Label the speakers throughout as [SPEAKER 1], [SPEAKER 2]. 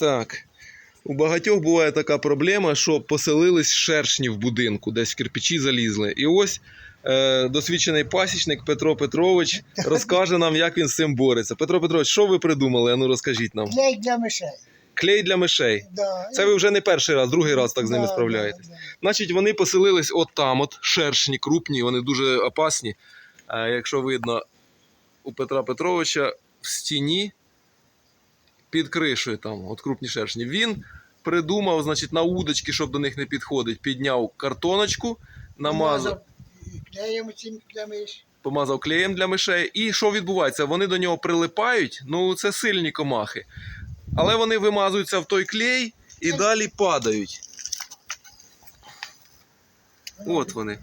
[SPEAKER 1] Так. У багатьох буває така проблема, що поселились шершні в будинку, десь в кирпичі залізли. І ось е, досвідчений пасічник Петро Петрович розкаже нам, як він з цим бореться. Петро Петрович, що ви придумали? Ану розкажіть нам.
[SPEAKER 2] Клей для мишей.
[SPEAKER 1] Клей для мишей.
[SPEAKER 2] Да.
[SPEAKER 1] Це ви вже не перший раз, другий раз так з ними
[SPEAKER 2] Да,
[SPEAKER 1] справляєтесь.
[SPEAKER 2] да, да.
[SPEAKER 1] Значить, вони поселились от там, от шершні, крупні, вони дуже опасні. А якщо видно у Петра Петровича в стіні під кришею там, от крупні шершні. Він придумав, значить, на удочки, щоб до них не підходить, підняв картоночку, намазав,
[SPEAKER 2] Клеєм цим для миш.
[SPEAKER 1] помазав клеєм для мишей. І що відбувається? Вони до нього прилипають, ну це сильні комахи. Але вони вимазуються в той клей і далі падають. От вони.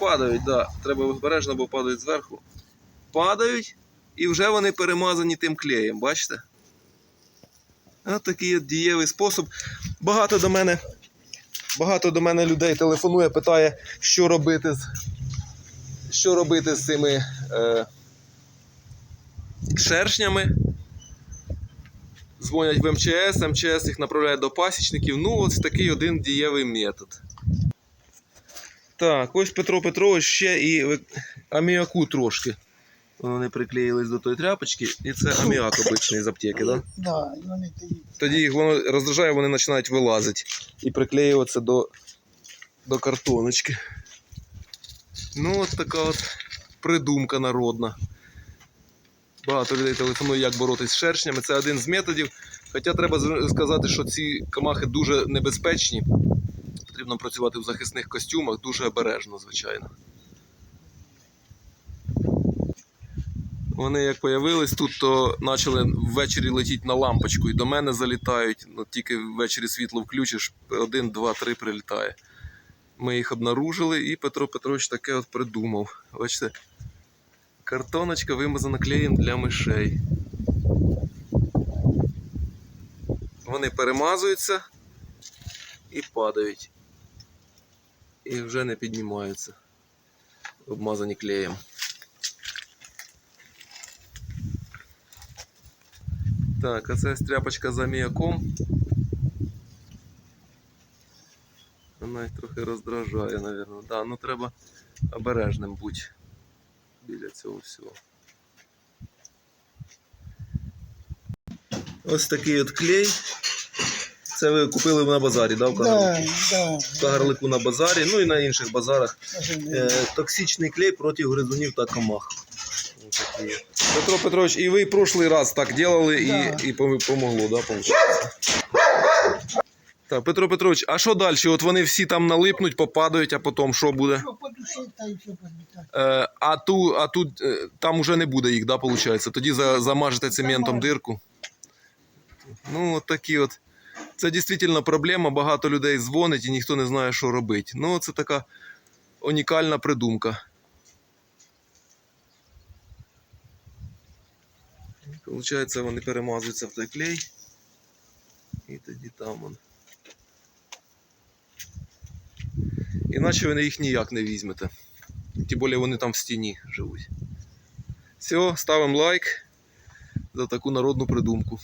[SPEAKER 1] Падають, да. Треба обережно, бо падають зверху. Падають, і вже вони перемазані тим клеєм, бачите? Ось такий от дієвий спосіб. Багато до мене, багато до мене людей телефонує, питає, що робити з, що робити з цими е, шершнями. Дзвонять в МЧС, МЧС їх направляє до пасічників. Ну, ось такий один дієвий метод. Так, ось Петро Петрович ще і аміаку трошки. Вони приклеїлись до тої тряпочки, і це аміак обичний з аптеки, да?
[SPEAKER 2] да, вони тоді.
[SPEAKER 1] Тоді їх воно роздражає, вони починають вилазити і приклеюватися до, до картоночки. Ну, от така от придумка народна. Багато людей телефонує, як боротися з шершнями. Це один з методів. Хоча треба сказати, що ці камахи дуже небезпечні. Потрібно працювати в захисних костюмах дуже обережно, звичайно. Вони як появились тут, то почали ввечері летіти на лампочку і до мене залітають. Ну, тільки ввечері світло включиш, один, два, три прилітає. Ми їх обнаружили, і Петро Петрович таке от придумав. Бачите, картоночка вимазана клеєм для мишей. Вони перемазуються і падають. І вже не піднімаються. Обмазані клеєм. Так, а це стряпочка за міяком. Вона їх трохи роздражає, мабуть. Да, ну треба обережним бути біля цього всього. Ось такий от клей. Це ви купили на базарі, да, в Кагарлику?
[SPEAKER 2] да.
[SPEAKER 1] В Кагарлику на базарі, ну і на інших базарах. Е, токсичний клей проти гризунів та комах. Ось такі. Петро Петрович, і ви прошлий раз так делали
[SPEAKER 2] Да.
[SPEAKER 1] і, і пом- помогло, да, получается? Так, Петро Петрович, а що далі? От вони всі там налипнуть, попадають, а потім що буде?
[SPEAKER 2] Що подушить, та й все.
[SPEAKER 1] Е, а ту, а тут е, там уже не буде їх, да, виходить? Тоді за, замажете цементом дирку. Ну, от такі от. Це дійсно проблема. Багато людей дзвонить і ніхто не знає, що робити. Ну, це така унікальна придумка. Получається, вони перемазуються в той клей. І тоді там он. Іначе ви їх ніяк не візьмете. Тим більше вони там в стіні живуть. Все, ставимо лайк за таку народну придумку.